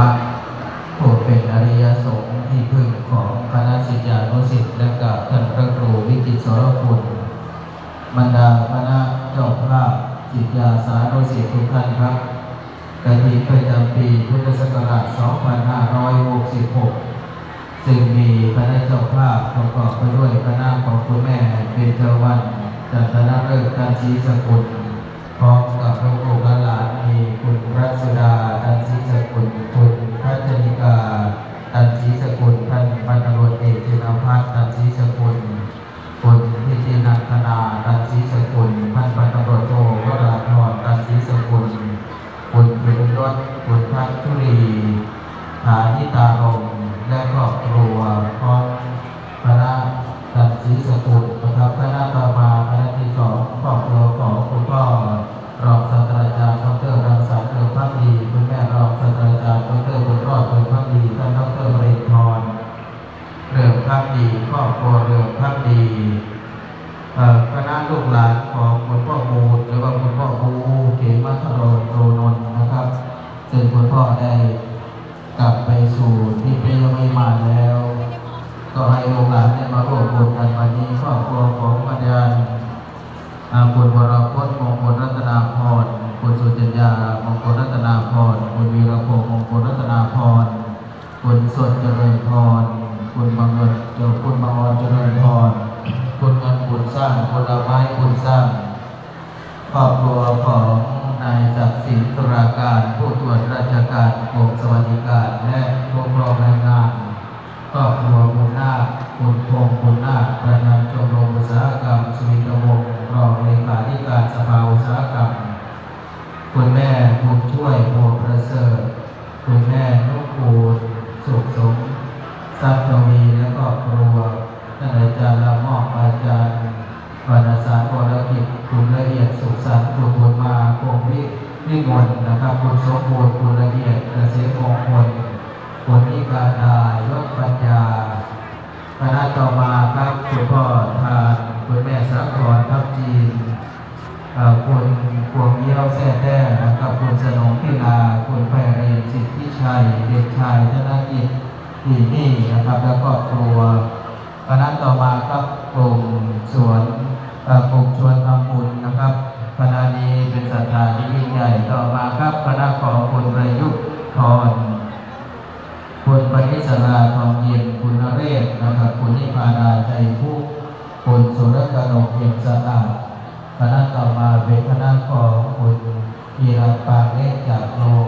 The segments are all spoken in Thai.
พระผู้เป็นอริยสงฆ์ที่พึ่งของคณะศิษยานุศิษย์และกับท่านพระครูวิจิตรสรคุณบรรดาคณะเจ้าภาพศิษยาสานุศิษย์ทุกท่านครับกฐินประจำปีพุทธศักราช 2566 ซึ่งมีคณะเจ้าภาพประกอบไปด้วยคณะของคุณแม่เบญจวรรณจันทนฤกษ์การศรีสกุล พร้อมกับลูกลูกหลานมีคุณรัศดาดันศรีสกุลคุณพัชริกาดันศรีสกุลท่านพันตำรวจเอกจินพัฒน์ดันศรีสกุลคุณพิธินันทนาดันศรีสกุลท่านพันตำรวจโทวราธรดันศรีสกุลคุณพิรุยศคุณพัชชุรีฐานิตารมและครอบครัวพร้อม ครัวเรืองพักดีคณะลูกหลานของคุณพ่อมูลหรือว่าคุณพ่อภูเขมาทโรโรนนท์นะครับ ซึ่งคุณพ่อได้กลับไปสู่ที่พยามิมานแล้ว ก็ให้ลูกหลานได้มาร่วมบุญกันวันนี้ครอบครัวของบรรดาอาคุณวรพจน์มงคลรัตนาพรคุณสุจัญญามงคลรัตนาพรคุณวีรพงษ์มงคลรัตนาพรคุณสดเจริญ ไม้บุญสร้างครอบครัวของนายศักดิ์สินตุลาการ ผู้ตรวจราชการกรมสวัสดิการ และผู้ครองแรงงานครอบครัวบุญนาคคุณพงษ์บุญนาคประธานชมรมอุตสาหกรรมสวินทวงศ์รองเลขาธิการสภาอุตสาหกรรม คุณแม่บุญช่วยโพประเสริฐคุณแม่นุกูลสุขสมทรัพย์ทวีและครอบครัวท่านอาจารย์ละมอบอาจารย์วรรณสารวรกิจคุณละเอียดสุขสัน ต์คุณบุญมาคงวิวิมลนะครับคุณสมบูรณ์คุณละเอียดเกษมมงคลคุณนิการดายศปัญญาคณะต่อมาครับคุณพ่อทานคุณแม่สาครทับจีนคุณพวงเยี่ยวแซ่แต้นะครับคุณสนองพิลาคุณไพเรนสิทธิชัย เด็กชายธนกิจดีนี่นะครับ แล้วก็ครัวคณะต่อมาครับกลุ่มสวนกลุ่มชวนทำบุญนะครับ คณะนี้เป็นศรัทธาที่ยิ่งใหญ่ต่อมาครับคณะของคุณประยุทธ์พรคุณปณิสราทองเย็นคุณนเรศนะครับคุณนิพาดาใจผู้คุณสุรกนกเย็นสะอาดคณะต่อมาเป็นคณะของคุณพีรปางเล็กจากโรง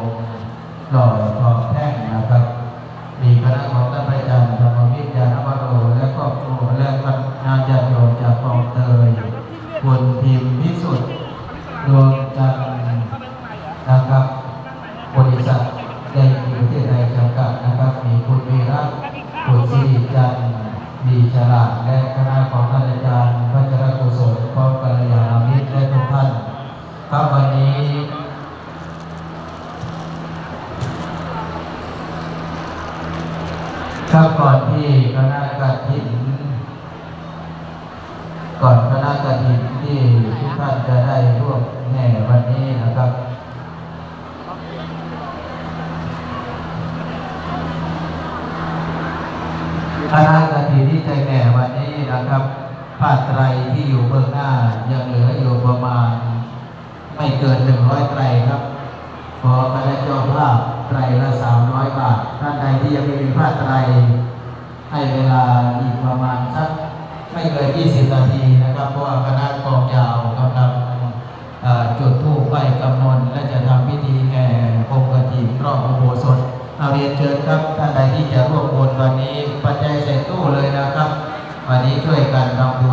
หล่อทองแท่งนะครับ มีคณะของท่านพระอาจารย์ธรรมวิทยานวโรและครอบครัวและคณะญาติโยมจากคลองเตยคุณพิมพ์พิสุทธิ์ ดวงจันทร์นะครับ บริษัทได้อยู่ที่ใดจำกัดนะครับ มีคุณวีระคุณสิริจันทร์ดีฉลาดและคณะของท่านอาจารย์วัชรกุศลพร้อมกัลยาณมิตรและทุกท่านครับวันนี้ครับก่อนที่คณะกฐิน ก่อนคณะกฐินที่ทุกท่านจะได้ร่วมแห่วันนี้นะครับคณะกฐินที่ใจแห่วันนี้นะครับผ้าไตรที่อยู่เบื้องหน้ายังเหลืออยู่ประมาณ ไม่เกินหนึ่งร้อยไตรครับ ขอคณะเจ้าภาพไตรละสามร้อยบาทท่านใดที่ยังไม่มีผ้าไตร ไม่เกิน20 นาทีนะครับ เพราะว่าคณะกองยาวกำลังจุดธูปไปกำนนและจะทำพิธีแห่พงกฐินรอบอุโบสถเอาเรียนเชิญครับท่านใดที่จะร่วมบุญวันนี้ปัจจัยใส่ตู้เลยนะครับ วันนี้ช่วยกันทำบุญ